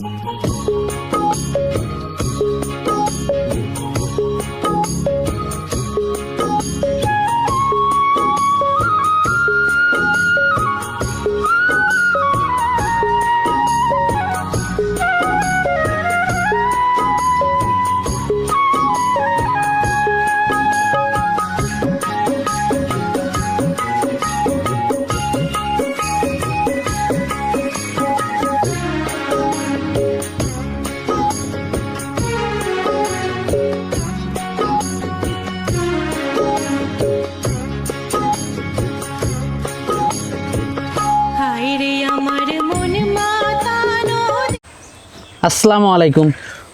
হায় আসসালামু আলাইকুম।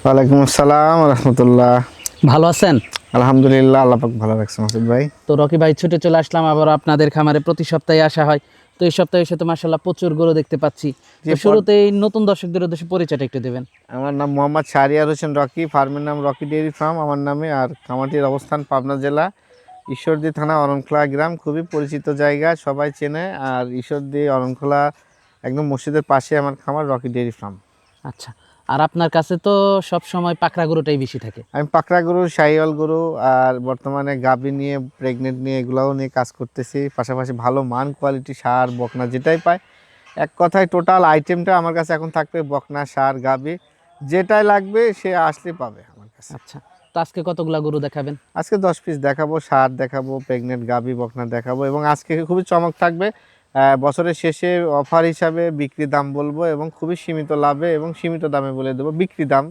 ওয়ালাইকুম আসসালাম রহমতুল্লাহ। ভালো আছেন? আলহামদুলিল্লাহ আল্লাহ পাক ভালো রাখছে মাসুদ ভাই। তো রকি ভাই ছুটে চলে আসলাম আবার আপনাদের খামারে প্রতি সপ্তাহে আসা হয়। তো এই সপ্তাহে এসে তো মাসাল্লাহ প্রচুর গরু দেখতে পাচ্ছি। তো শুরুতেই নতুন দর্শকদের উদ্দেশ্যে পরিচয়টা একটু দেবেন। আমার নাম মোহাম্মদ শাহরিয়ার হোসেন রকি ফার্মের নাম রকি ডেয়ারি ফার্ম। আমার নামে আর খামারটির অবস্থান পাবনা জেলা ঈশ্বরদী থানা অরণখোলা গ্রাম। খুবই পরিচিত জায়গা সবাই চেনে। আর ঈশ্বরদী অরণখোলা একদম মসজিদের পাশে আমার খামার রকি ডেয়ারি ফার্ম। আচ্ছা আর আপনার কাছে তো সব সময় পাকড়া গরুটাই বেশি থাকে। আমি পাকড়া গরু শাহিওয়াল গরু আর বর্তমানে গাভি নিয়ে প্রেগনেন্ট নিয়ে এগুলাও নিয়ে কাজ করতেছি। পাশাপাশি ভালো মান কোয়ালিটি সার বকনা যেটাই পায় এক কথায় টোটাল আইটেমটা আমার কাছে এখন থাকবে বকনা সার গাভি। যেটাই লাগবে সে আসলে পাবে আমার কাছে। আচ্ছা তো আজকে কতগুলা গরু দেখাবেন? আজকে দশ পিস দেখাবো সার দেখাবো প্রেগনেন্ট গাবি বকনা দেখাবো এবং আজকে খুবই চমক থাকবে। বছরের শেষে অফার হিসাবে বিক্রি দাম বলব এবং খুবই সীমিত লাভে এবং সীমিত দামে বলে দেবো। বিক্রি দাম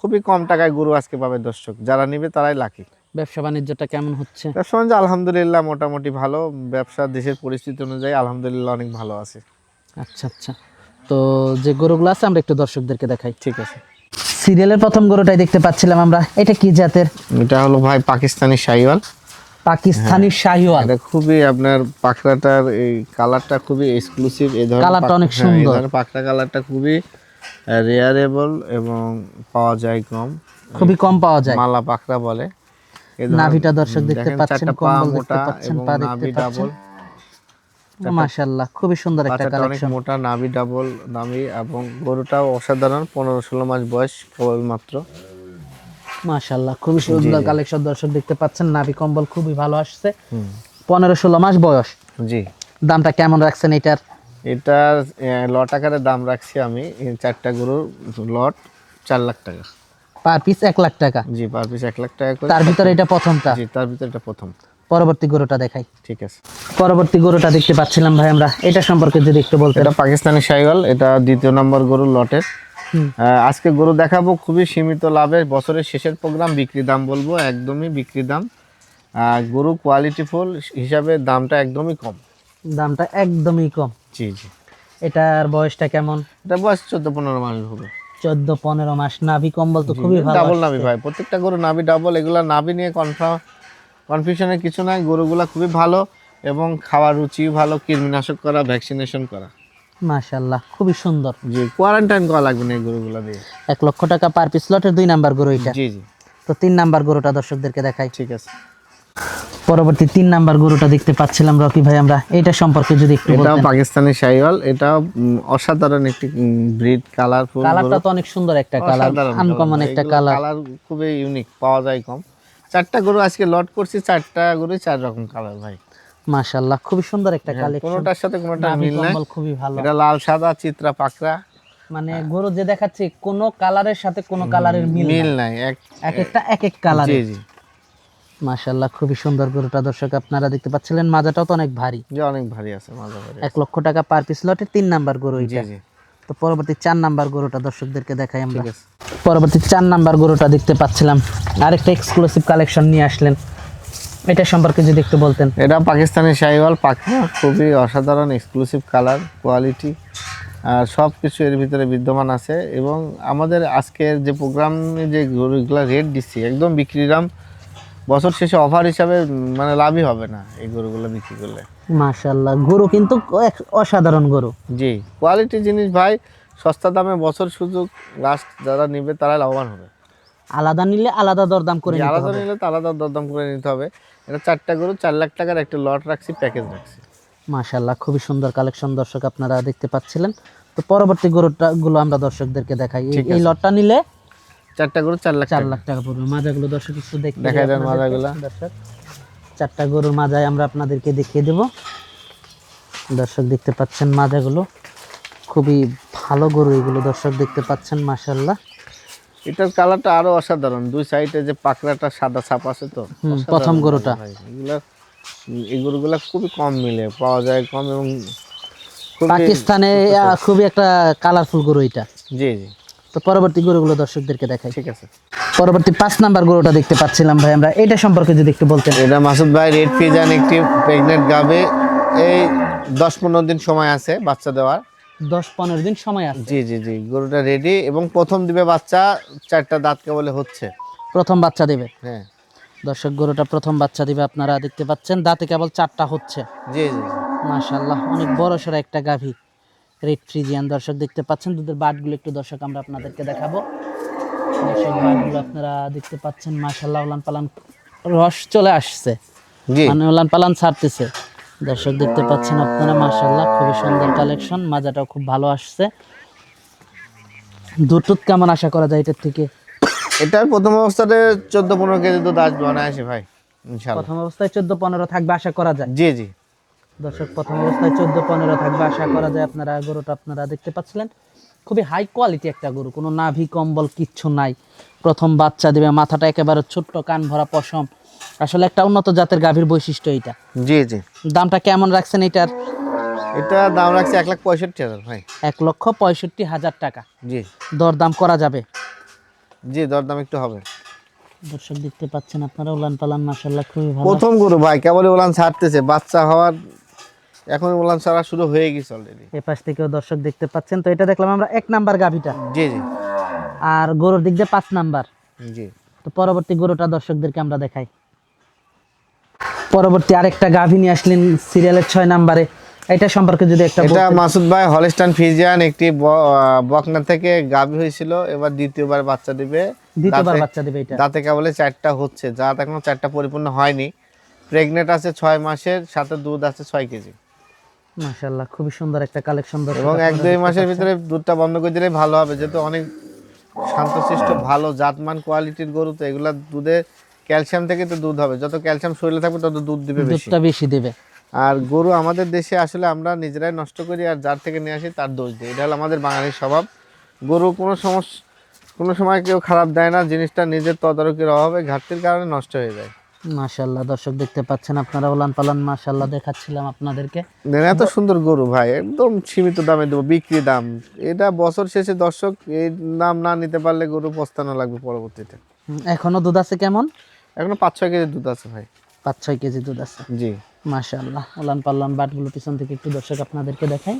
খুবই কম টাকায় গরু আজকে পাবে দর্শক। যারা নেবে তারাই লাকি ব্যবসা বাণিজ্যটা কেমন হচ্ছে? ব্যবসা বাণিজ্য আলহামদুলিল্লাহ মোটামুটি ভালো। ব্যবসা দেশের পরিস্থিতি অনুযায়ী আলহামদুলিল্লাহ অনেক ভালো আছে। আচ্ছা আচ্ছা। তো যে গরুগুলো আছে আমরা একটু দর্শকদেরকে দেখাই। ঠিক আছে। সিরিয়ালের প্রথম গরুটাই দেখতে পাচ্ছিলাম আমরা। এটা কি জাতের? এটা হলো ভাই পাকিস্তানি শাহিওয়াল। পাকিস্তানি শাহিওয়াল। এটা খুবই আপনার পাখরাটার এই কালারটা খুবই এক্সক্লুসিভ এই ধরনের কালারটা অনেক হ্যাঁ, এই সুন্দর। ধরনের পাখরা কালারটা খুবই রেয়ারেবল এবং পাওয়া যায় কম। খুবই কম পাওয়া যায়। মালা পাখরা বলে। এই নাভিটা দর্শক দেখতে পাচ্ছেন কম্বল দেখতে মোটা পাচ্ছেন পা নাভি দেখতে পাচ্ছেন ডাবল মাশাআল্লাহ খুবই সুন্দর একটা কালেকশন মোটা নাভি ডাবল নাভি এবং গরুটাও অসাধারণ পনেরো ষোলো মাস বয়স কেবলমাত্র মাশাআল্লাহ খুবই সুন্দর কালেকশন দর্শক দেখতে পাচ্ছেন। নাভি কম্বল খুবই ভালো আসছে। পনেরো ষোলো মাস বয়স। জি। দামটা কেমন রাখছেন এটার? এটার লট আকারে দাম রাখছি আমি। চারটা গরুর লট চার লাখ টাকা। পার পিস এক লাখ টাকা? জি পার পিস এক লাখ টাকা করে। তার ভিতরে এটা প্রথমটা? জি তার ভিতরে এটা প্রথম। পরবর্তী গরুটা দেখাই। ঠিক আছে। পরবর্তী গরুটা দেখতে পাচ্ছিলাম ভাই আমরা। এটা সম্পর্কে যদি একটু বলতে এটা পাকিস্তানি সাইগল এটা দ্বিতীয় নম্বর গরু লটের। আজকে গরু দেখাবো খুবই সীমিত লাভের বছরের শেষের প্রোগ্রাম বিক্রি দাম বলব একদমই বিক্রি দাম। গরু কোয়ালিটি ফুল হিসাবে দামটা একদমই কম। দামটা একদমই কম। জি জি। এটার বয়সটা কেমন? এটা বয়স চোদ্দ পনেরো মাস হবে। চোদ্দ পনেরো মাস। নাভি কম্বল তো খুবই ভালো ডাবল। নাভি ভাই। প্রত্যেকটা গরু নাভি ডাবল এগুলা নাভি নিয়ে কনফার্ম কনফিউশনের কিছু নাই। গরুগুলা খুবই ভালো এবং খাওয়ার রুচি ভালো কৃমিনাশক করা ভ্যাকসিনেশন করা। মাশাআল্লাহ খুবই সুন্দর। জি কোয়ারেন্টাইন করা লাগবে না এই গরুগুলা দিয়ে। এক লক্ষ টাকা পার পিস লটের দুই নাম্বার গরু এটা। জি জি। তো তিন নাম্বার গরুটা দর্শকদেরকে দেখাই। ঠিক আছে। পরবর্তী তিন নাম্বার গরুটা দেখতে পাচ্ছিলাম রকি ভাই আমরা এটা সম্পর্কে যদি একটু এটাও পাকিস্তানি শাহিওয়াল এটাও অসাধারণ একটি ব্রিড কালারফুল কালারটা তো অনেক সুন্দর একটা কালার আনকমন একটা কালার কালার খুবই ইউনিক পাওয়া যায় কম। চারটা গরু আজকে লট করছি চারটা গরু চার রকম কালার ভাই। মাশাআল্লাহ খুবই সুন্দর একটা কালেকশন কোনোটার সাথে কোনোটা মিল নাই। কম্বল খুবই ভালো। এটা লাল সাদা চিত্রা পাকড়া। মানে গরু যে দেখাচ্ছি কোন কালারের সাথে কোন কালারের মিল মিল নাই এক এক একটা এক এক কালার জি জি। মাশাআল্লাহ খুবই সুন্দর গরুটা দর্শক আপনারা দেখতে পাচ্ছিলেন মাজাটাও তো অনেক ভারী। যে অনেক ভারী আছে মাঝে ভারী এক লক্ষ টাকা পার পিস লটে তিন নাম্বার গরু এটা। জি। জি তো পরবর্তী চার নাম্বার গরুটা দর্শকদেরকে দেখাই আমরা। পরবর্তী চার নাম্বার গরুটা দেখতে পাচ্ছিলাম। আরেকটা এক্সক্লুসিভ কালেকশন নিয়ে আসলেন। এটা সম্পর্কে যদি একটু বলতেন। এটা পাকিস্তানি শাহিওয়াল পাকড়া খুবই অসাধারণ এক্সক্লুসিভ কালার কোয়ালিটি আর সব কিছু এর ভিতরে বিদ্যমান আছে। এবং আমাদের আজকের যে প্রোগ্রামে যে গরুগুলো রেট দিচ্ছি একদম বিক্রি দাম বছর শেষে অফার হিসাবে মানে লাভই হবে না এই গরুগুলো বিক্রি করলে। মাশাআল্লাহ গরু কিন্তু অসাধারণ গরু। জি কোয়ালিটি জিনিস ভাই সস্তা দামে বছর সুযোগ লাস্ট যারা নিবে তারা লাভবান হবে। আলাদা নিলে আলাদা দরদাম করে আলাদা নিলে তো আলাদা দরদাম করে নিতে হবে। এটা চারটা গরু চার লাখ টাকার একটা লট রাখছি প্যাকেজ রাখছি। মাশাআল্লাহ খুবই সুন্দর কালেকশন দর্শক আপনারা দেখতে পাচ্ছিলেন। তো পরবর্তী গরুটা গুলো আমরা দর্শকদেরকে দেখাই। এই- এই লটটা নিলে চারটা গরু চার লাখ চার টাকা। লাখ টাকা পড়বে। মাজাগুলো দর্শক একটু দেখতে দেখাই দেন মাজাগুলা। দর্শক। চারটা গরুর মাজায় আমরা আপনাদেরকে দেখিয়ে দেব। দর্শক দেখতে পাচ্ছেন মাজাগুলো। খুবই ভালো গরু এগুলো দর্শক দেখতে পাচ্ছেন মাশাল্লাহ এটার কালারটা আরও অসাধারণ। দুই সাইডে যে পাকড়াটা সাদা ছাপ আছে তো প্রথম গরুটা। এগুলা এই গরুগুলা খুবই কম মিলে পাওয়া যায় কম এবং পাকিস্তানে খুবই একটা কালারফুল গরু এটা। জি জি। তো পরবর্তী গরুগুলো দর্শকদেরকে দেখাই। ঠিক আছে। পরবর্তী পাঁচ নাম্বার গরুটা দেখতে পাচ্ছিলাম ভাই আমরা। এটা সম্পর্কে যদি একটু বলতেন। এটা মাসুদ ভাই রেড ফিজান একটি প্রেগনেন্ট গাবে এই দশ পনেরো দিন সময় আছে বাচ্চা দেওয়ার। দশ পনেরো দিন সময় আছে। জি জি জি গরুটা রেডি এবং প্রথম দিবে বাচ্চা চারটা দাঁত কেবলে হচ্ছে। প্রথম বাচ্চা দেবে। হ্যাঁ। দর্শক গরুটা প্রথম বাচ্চা দিবে আপনারা দেখতে পাচ্ছেন দাঁতে কেবল চারটা হচ্ছে। জি জি। মাশাল্লাহ অনেক বড় সড়ো একটা গাভী। রেড ফ্রিজিয়ান দর্শক দেখতে পাচ্ছেন দুধের বাটগুলো একটু দর্শক আমরা আপনাদেরকে দেখাবো। দর্শক বাটগুলো আপনারা দেখতে পাচ্ছেন মাশাল্লাহ উলান পালান রস চলে আসছে। মানে উলান পালান ছাড়তেছে। দর্শক দেখতে পাচ্ছেন আপনারা মাশাল্লাহ খুবই সুন্দর কালেকশন। মাজাটাও খুব ভালো আসছে। দুধ টুধ কেমন আশা করা যায় এটার থেকে? এটার প্রথম অবস্থাতে চোদ্দ পনেরো কেজি দুধ আসবে অনায়াসে ভাই প্রথম অবস্থায় চোদ্দ পনেরো থাকবে আশা করা যায়? জি জি। দর্শক প্রথম অবস্থায় চোদ্দ পনেরো থাকবে আশা করা যায়। আপনারা গরুটা আপনারা দেখতে পাচ্ছিলেন। খুবই হাই কোয়ালিটি একটা গরু কোনো নাভি কম্বল কিচ্ছু নাই। প্রথম বাচ্চা দিবে মাথাটা একেবারে ছোট্ট কান ভরা পশম। আসলে একটা উন্নত জাতের গাভীর বৈশিষ্ট্য এটা জি জি। দামটা কেমন রাখছেন এটার? এটা দাম রাখছে এক লাখ পঁয়ষট্টি হাজার ভাই। এক লক্ষ পঁয়ষট্টি হাজার টাকা। জি। দরদাম করা যাবে? জি দরদাম একটু হবে। দর্শক দেখতে পাচ্ছেন আপনারা উলান পালান মাসাল্লাহ খুবই ভালো। প্রথম গরু ভাই কেবল উলান ছাড়তেছে বাচ্চা হওয়ার এখন উলান ছাড়া শুরু হয়ে গেছে অলরেডি এ পাশ থেকেও দর্শক দেখতে পাচ্ছেন তো এটা দেখলাম আমরা এক নাম্বার গাভীটা। জি জি। আর গরুর দিক দিয়ে পাঁচ নাম্বার। জি। তো পরবর্তী গরুটা দর্শকদেরকে আমরা দেখাই। পরবর্তী আরেকটা গাভী নিয়ে আসলেন সিরিয়ালের ছয় নাম্বারে। এটা সম্পর্কে যদি একটা এটা মাসুদ ভাই হলিস্টান ফিজিয়ান একটি বকনা থেকে গাভী হয়েছিল এবার দ্বিতীয়বার বাচ্চা দিবে। দ্বিতীয়বার বাচ্চা দিবে এটা। দাঁতে কেবলে চারটা হচ্ছে জাত এখনও চারটা পরিপূর্ণ হয়নি। প্রেগনেন্ট আছে ছয় মাসের সাথে দুধ আছে ছয় কেজি। মাশাআল্লাহ খুবই সুন্দর একটা কালেকশন এবং এক দুই মাসের ভিতরে দুধটা বন্ধ করে দিলেই ভালো হবে যেহেতু অনেক শান্তশিষ্ট ভালো জাতমান কোয়ালিটির গরু তো এগুলা দুধে ক্যালসিয়াম থেকে তো দুধ হবে। যত ক্যালসিয়াম শরীরে থাকবে তত দুধ দিবে বেশি। দুধটা বেশি দেবে। আর গরু আমাদের দেশে আসলে আমরা নিজেরাই নষ্ট করি আর যার থেকে নিয়ে আসি তার দোষ দিই। এটা হলো আমাদের বাঙালির স্বভাব। গরু কোনো সমস্যা কোনো সময় কেউ খারাপ দেয় না জিনিসটা নিজের তদারকির অভাবে ঘাটতির কারণে নষ্ট হয়ে যায়। মাশাআল্লাহ দর্শক দেখতে পাচ্ছেন আপনারা উলান পালান মাশাআল্লাহ দেখাচ্ছিলাম আপনাদেরকে। এত সুন্দর গরু ভাই একদম সীমিত দামে দেবো বিক্রি দাম। এটা বছর শেষে দর্শক এই দাম না নিতে পারলে গরু পস্তানো লাগবে পরবর্তীতে। এখনও দুধ আছে কেমন? এখনও পাঁচ ছয় কেজি দুধ আছে ভাই। পাঁচ ছয় কেজি দুধ আছে। জি। মাশাআল্লাহ। উলান পাল্লান বাটগুলো পিছন থেকে একটু দর্শক আপনাদেরকে দেখাই।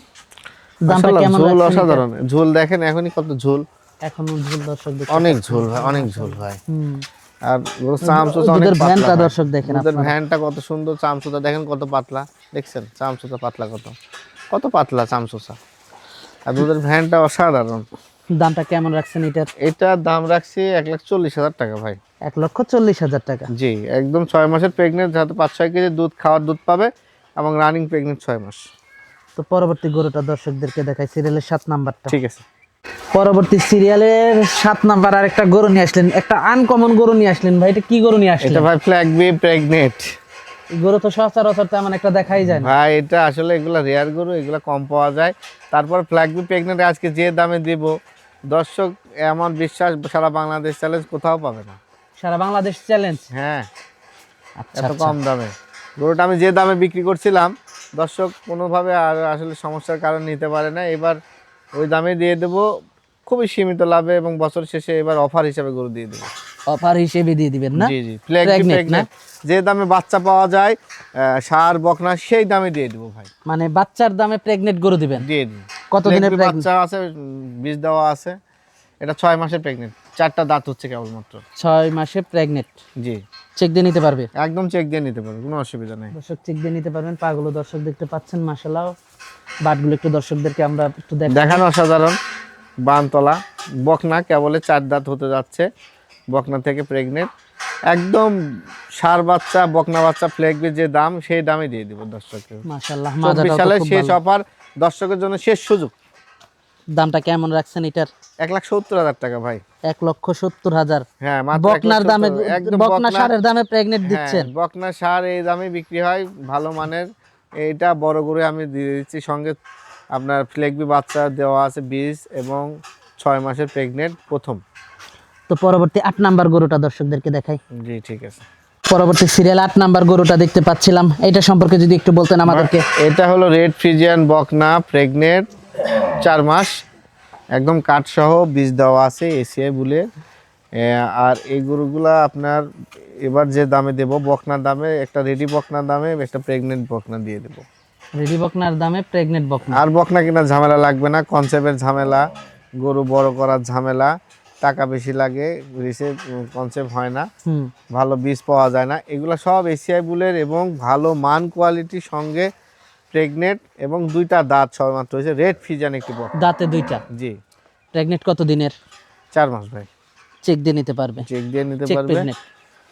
দামটা কেমন ঝোল এটা? অসাধারণ। ঝোল দেখেন এখনই কত ঝোল। এখনও ঝোল দর্শক অনেক ঝোল ভাই অনেক ঝোল ভাই। আর চামচুচা অনেক পাতলা ভ্যানটা দর্শক দেখেন আপনারা। ভ্যানটা কত সুন্দর চামচুচা দেখেন কত পাতলা। দেখছেন চামচুচা পাতলা কত। কত পাতলা চামচুচা। আর দুধের ভ্যানটা অসাধারণ। দামটা কেমন রাখছেন এটার? এটার দাম রাখছি এক লাখ চল্লিশ হাজার টাকা ভাই। এক লক্ষ চল্লিশ হাজার টাকা। জি একদম ছয় মাসের প্রেগনেন্ট যাতে পাঁচ ছয় কেজি দুধ খাওয়ার দুধ পাবে এবং রানিং প্রেগনেন্ট ছয় মাস। তো পরবর্তী গরুটা দর্শকদেরকে দেখাই সিরিয়ালের সাত নাম্বারটা। ঠিক আছে। পরবর্তী সিরিয়ালের সাত নাম্বার আর একটা গরু নিয়ে আসলেন একটা আনকমন গরু নিয়ে আসলেন। ভাই এটা কি গরু নিয়ে এটা ভাই ফ্ল্যাগ বি প্রেগনেন্ট গরু তো সচরাচর তেমন একটা দেখাই যায় না। ভাই এটা আসলে এগুলা রেয়ার গরু এগুলা কম পাওয়া যায়। তারপর ফ্ল্যাগ বি প্রেগনেন্ট আজকে যে দামে দিব দর্শক এমন বিশ্বাস সারা বাংলাদেশ চ্যালেঞ্জ কোথাও পাবে না। সারা বাংলাদেশ চ্যালেঞ্জ হ্যাঁ। আচ্ছা এত কম দামে। গরুটা আমি যে দামে বিক্রি করছিলাম দর্শক কোনোভাবে আর আসলে সমস্যার কারণ নিতে পারে না। এবার ওই দামে দিয়ে দেবো খুবই সীমিত লাভে এবং বছর শেষে এবার অফার হিসেবে গরু দিয়ে দেবো। অফার হিসেবে দিয়ে দিবেন না? জি জি যে দামে বাচ্চা পাওয়া যায় সার বকনা সেই দামে দিয়ে দেবো ভাই। মানে বাচ্চার দামে প্রেগনেন্ট গরু দিবেন? দিয়ে দিন কত দিনের বাচ্চা আছে? বীজ দেওয়া আছে। এটা ছয় মাসের প্রেগনেন্ট চারটা দাঁত হচ্ছে কেবলমাত্র। ছয় মাসে প্রেগনেন্ট জি। চেক দিয়ে নিতে পারবে? একদম চেক দিয়ে নিতে পারবে কোনো অসুবিধা নেই। দর্শক চেক দিয়ে নিতে পারবেন। পাগুলো দর্শক দেখতে পাচ্ছেন মাসালাও বাটগুলো একটু দর্শকদেরকে আমরা একটু দেখ দেখানো অসাধারণ বানতলা বকনা কেবলে চার দাঁত হতে যাচ্ছে বকনা থেকে প্রেগনেন্ট একদম সার বাচ্চা বকনা বাচ্চা ফ্লেগবি যে দাম সেই দামে দিয়ে দিব দর্শককে। মাশাআল্লাহ চব্বিশ সালে শেষ অফার দর্শকের জন্য শেষ সুযোগ। দামটা কেমন রাখছেন এটার? এক লাখ সত্তর হাজার টাকা ভাই। এক লক্ষ সত্তর হাজার। হ্যাঁ বকনার দামে বকনা সারের দামে প্রেগনেন্ট হ্যাঁ, দিচ্ছেন। বকনা সার এই দামে বিক্রি হয় ভালো মানের। এইটা বড় করে আমি দিয়ে দিচ্ছি সঙ্গে আপনার ফ্লেগবি বাচ্চা দেওয়া আছে বীজ এবং ছয় মাসের প্রেগনেন্ট প্রথম। তো পরবর্তী আট নাম্বার গরুটা দর্শকদেরকে দেখাই। জি ঠিক আছে। পরবর্তী সিরিয়াল আট নাম্বার গরুটা দেখতে পাচ্ছিলাম। এটা সম্পর্কে যদি একটু বলতেন আমাদেরকে। এটা হলো রেড ফ্রিজিয়ান বকনা প্রেগনেন্ট চার মাস। একদম কাঠসহ বীজ দেওয়া আছে এসিআই বলে। আর এই গরুগুলা আপনার এবার যে দামে দেব বকনার দামে একটা রেডি বকনার দামে একটা প্রেগনেন্ট বকনা দিয়ে দেবো। রেডি বকনার দামে প্রেগনেন্ট বকনা। আর বকনা কিনা ঝামেলা লাগবে না কনসেপ্টের ঝামেলা গরু বড় করার ঝামেলা টাকা বেশি লাগে রিসে কনসেপ্ট হয় না। ভালো বীজ পাওয়া যায় না। এগুলো সব এসিআই বুলের এবং ভালো মান কোয়ালিটির সঙ্গে প্রেগনেন্ট এবং দুইটা দাঁত সবেমাত্র হয়েছে। রেড ফিজান একটি দাঁতে দুইটা? জি। প্রেগনেন্ট কত দিনের? চার মাস ভাই। চেক দিয়ে নিতে পারবে। চেক দিয়ে নিতে পারবে।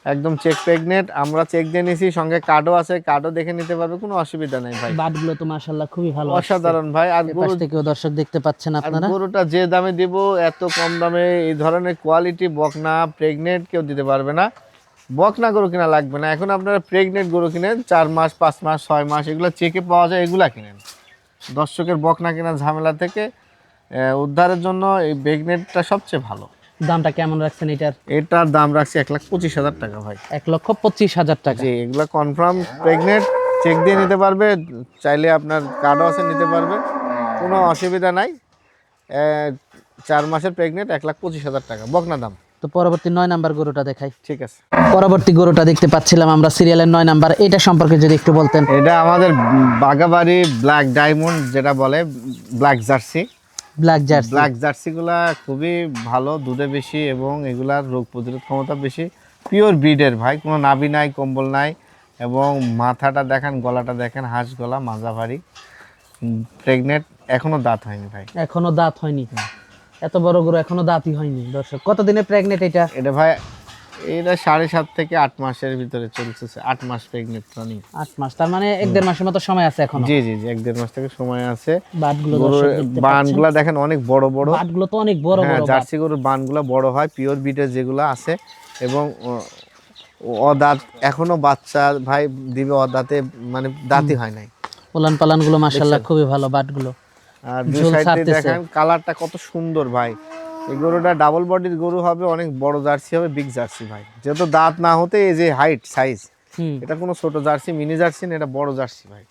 একদম চেক প্রেগনেন্ট আমরা চেক দিয়ে নিছি সঙ্গে কার্ডও আছে। কার্ডও দেখে নিতে পারবে কোনো অসুবিধা নেই ভাই। বাটগুলো তো মাশাআল্লাহ খুবই ভালো অসাধারণ ভাই। আর গরু থেকেও দর্শক দেখতে পাচ্ছেন আপনারা। গরুটা যে দামে দিব এত কম দামে এই ধরনের কোয়ালিটি বকনা প্রেগনেন্ট কেউ দিতে পারবে না। বকনা গরু কিনা লাগবে না। এখন আপনারা প্রেগনেন্ট গরু কিনেন চার মাস পাঁচ মাস ছয় মাস এগুলো চেকে পাওয়া যায় এগুলা কিনেন। দর্শকের বকনা কেনা ঝামেলা থেকে উদ্ধারের জন্য এই প্রেগনেন্টটা সবচেয়ে ভালো। দামটা কেমন রাখছেন এটার? এটার দাম রাখছি এক লাখ পঁচিশ হাজার টাকা ভাই। এক লক্ষ পঁচিশ হাজার টাকা। জি এগুলো কনফার্ম প্রেগনেন্ট চেক দিয়ে নিতে পারবে চাইলে আপনার কার্ডও আছে নিতে পারবে। কোনো অসুবিধা নাই। চার মাসের প্রেগনেন্ট এক লাখ পঁচিশ হাজার টাকা। বকনা দাম। তো পরবর্তী নয় নাম্বার গরুটা দেখাই। ঠিক আছে। পরবর্তী গরুটা দেখতে পাচ্ছিলাম আমরা সিরিয়ালের নয় নাম্বার। এটা সম্পর্কে যদি একটু বলতেন। এটা আমাদের বাগাবাড়ি ব্ল্যাক ডায়মন্ড যেটা বলে black jersey. Black jersey. Black জার্সিগুলা খুবই ভালো দুধে বেশি এবং এগুলার রোগ প্রতিরোধ ক্ষমতা বেশি। পিওর ব্রিডের ভাই কোনো নাভি নাই কম্বল নাই এবং মাথাটা দেখেন গলাটা দেখেন হাঁস গলা মাজা ভারী প্রেগনেন্ট এখনও দাঁত হয়নি ভাই। এখনও দাঁত হয়নি। এত বড় গরু এখনও দাঁতই হয়নি দর্শক। কতদিনে প্রেগনেন্ট এটা? এটা ভাই এটা সাড়ে সাত থেকে আট মাসের ভিতরে চলতেছে। আট মাস প্রেগনেন্ট রানিং আট মাস তার মানে এক দেড় মাসের মতো সময় আছে এখনও? জি জি জি এক দেড় মাস থেকে সময় আছে। বাটগুলো বানগুলা দেখেন অনেক বড় বড়। বাটগুলো তো অনেক বড় হ্যাঁ বড় জার্সি গরুর বানগুলো বড় হয় পিওর বিটের যেগুলো আছে। এবং অদাঁত এখনও বাচ্চা ভাই দিবে অদাঁতে মানে দাঁতই হয় নাই। উলান পালানগুলো মাসাল্লাহ খুবই ভালো বাটগুলো আর দুই দেখেন কালারটা কত সুন্দর ভাই। এই গরুটা ডাবল বডির গরু হবে অনেক বড় জার্সি হবে বিগ জার্সি ভাই। যেহেতু দাঁত না হতে এই যে হাইট সাইজ এটা কোনো ছোট জার্সি মিনি জার্সি না এটা বড় জার্সি ভাই।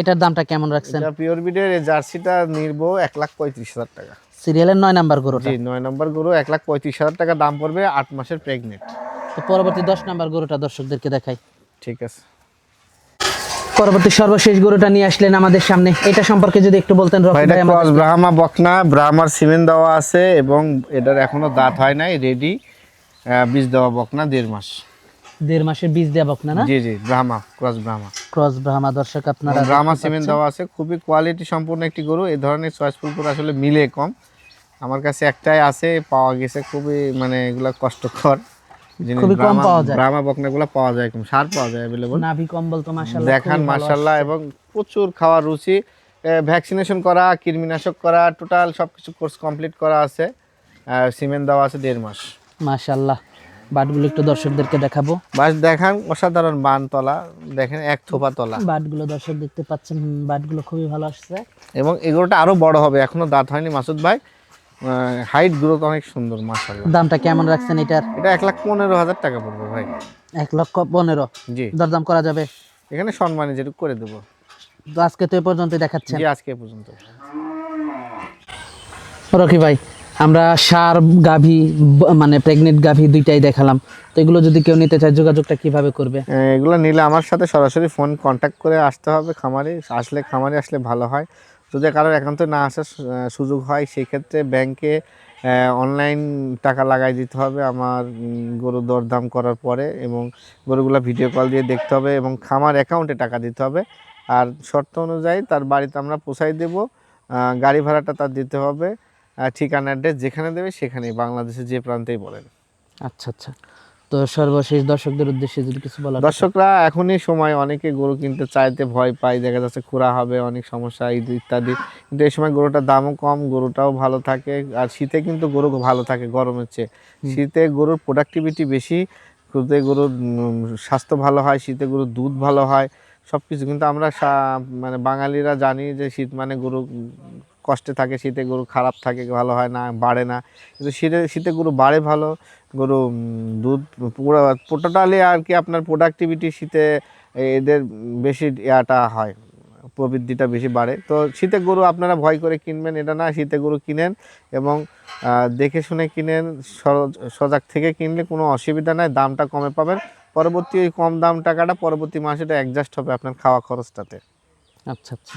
এটার দামটা কেমন রাখছেন? এটা পিওর বিডের এই জার্সিটা নির্ব এক লাখ পঁয়ত্রিশ হাজার টাকা। সিরিয়ালের নয় নাম্বার গরুটা? জি নয় নম্বর গরু এক লাখ পঁয়ত্রিশ হাজার টাকা দাম পড়বে আট মাসের প্রেগনেন্ট তো পরবর্তী দশ নাম্বার গরুটা দর্শকদেরকে দেখাই। ঠিক আছে। পরবর্তী সর্বশেষ গরুটা নিয়ে আসলেন আমাদের সামনে। এটা সম্পর্কে যদি একটু বলতেন এটা ক্রস ব্রাহ্মা বকনা ব্রাহ্মার সিমেন্ট দেওয়া আছে এবং এটার এখনও দাঁত হয় নাই রেডি বীজ দেওয়া বকনা দেড় মাস। দেড় মাসের বীজ দেয়া বকনা না? জি জি ব্রাহ্মা ক্রস ব্রাহ্মা ক্রস ব্রাহ্মা দর্শক আপনারা ব্রাহ্মা সিমেন্ট দেওয়া আছে খুবই কোয়ালিটি সম্পূর্ণ একটি গরু এই ধরনের চয়েসফুল গরু আসলে মিলে কম। আমার কাছে একটাই আছে পাওয়া গেছে খুবই মানে এগুলা কষ্টকর। খুবই কম ব্রাহ্মা- পাওয়া যায়। ব্রাহ্মা বকনাগুলো পাওয়া যায় কম সার পাওয়া যায় অ্যাভেলেবল নাভি কম্বল তো মাশাআল্লাহ দেখান খুবই এবং প্রচুর খাওয়ার রুচি। ভ্যাকসিনেশন করা কৃমিনাশক করা টোটাল সব কোর্স কমপ্লিট করা আছে। সিমেন্ট দেওয়া আছে দেড় মাস। মাশাআল্লাহ। বাটগুলো একটু দর্শকদেরকে দেখাবো। বাস দেখান অসাধারণ বান তলা। দেখেন এক থোপা তলা। বাটগুলো দর্শক দেখতে পাচ্ছেন বাটগুলো খুবই ভালো আসছে। এবং এগুলোটা আরও বড় হবে এখনও দাঁত হয়নি মাসুদ ভাই। হাইট গ্রোথ অনেক সুন্দর মাসাল্লাহ দামটা কেমন রাখছেন এটার? এটা এক লাখ পনেরো হাজার টাকা পড়বে ভাই। এক লক্ষ পনেরো? জি। দরদাম করা যাবে? এখানে সম্মানী যেটুকু করে দেবো। তো আজকে তো এ পর্যন্ত দেখাচ্ছেন। জি আজকে এ পর্যন্ত। রকি ভাই আমরা সার গাভী মানে প্রেগনেন্ট গাভী দুইটাই দেখালাম। তো এগুলো যদি কেউ নিতে চায় যোগাযোগটা কীভাবে করবে? এগুলো নিলে আমার সাথে সরাসরি ফোন কন্ট্যাক্ট করে আসতে হবে। খামারে আসলে খামারে আসলে ভালো হয়। যদি কারোর একান্ত না আসার সুযোগ হয় সেই ক্ষেত্রে ব্যাংকে অনলাইন টাকা লাগাই দিতে হবে আমার গরু দরদাম করার পরে এবং গরুগুলো ভিডিও কল দিয়ে দেখতে হবে এবং খামার অ্যাকাউন্টে টাকা দিতে হবে। আর শর্ত অনুযায়ী তার বাড়িতে আমরা পৌঁছাই দেব গাড়ি ভাড়াটা তার দিতে হবে ঠিকানা অ্যাড্রেস যেখানে দেবে সেখানেই বাংলাদেশে যে প্রান্তেই বলেন। আচ্ছা আচ্ছা। তো সর্বশেষ দর্শকদের উদ্দেশ্যে যদি কিছু বলার দর্শকরা এখনই সময় অনেকে গরু কিনতে চাইতে ভয় পায় দেখা যাচ্ছে খুরা হবে অনেক সমস্যা ইত্যাদি। কিন্তু এই সময় গরুটার দামও কম গরুটাও ভালো থাকে আর শীতে কিন্তু গরু ভালো থাকে গরমের চেয়ে। শীতে গরুর প্রোডাক্টিভিটি বেশি শীতে গরুর স্বাস্থ্য ভালো হয় শীতে গরুর দুধ ভালো হয় সব কিছু কিন্তু আমরা মানে বাঙালিরা জানি যে শীত মানে গরু কষ্টে থাকে, শীতে গরু খারাপ থাকে, ভালো হয় না, বাড়ে না। কিন্তু শীতে শীতে গরু বাড়ে ভালো, গরু দুধ টোটালি আর কি আপনার প্রোডাক্টিভিটি শীতে এদের বেশি ইয়াটা হয়, প্রবৃদ্ধিটা বেশি বাড়ে। তো শীতে গরু আপনারা ভয় করে কিনবেন, এটা না, শীতে গরু কিনেন এবং দেখে শুনে কিনেন সজাগ থেকে কিনলে কোনো অসুবিধা নাই, দামটা কমে পাবেন। পরবর্তী ওই কম দাম টাকাটা পরবর্তী মাসে এটা অ্যাডজাস্ট হবে আপনার খাওয়া খরচটাতে। আচ্ছা আচ্ছা।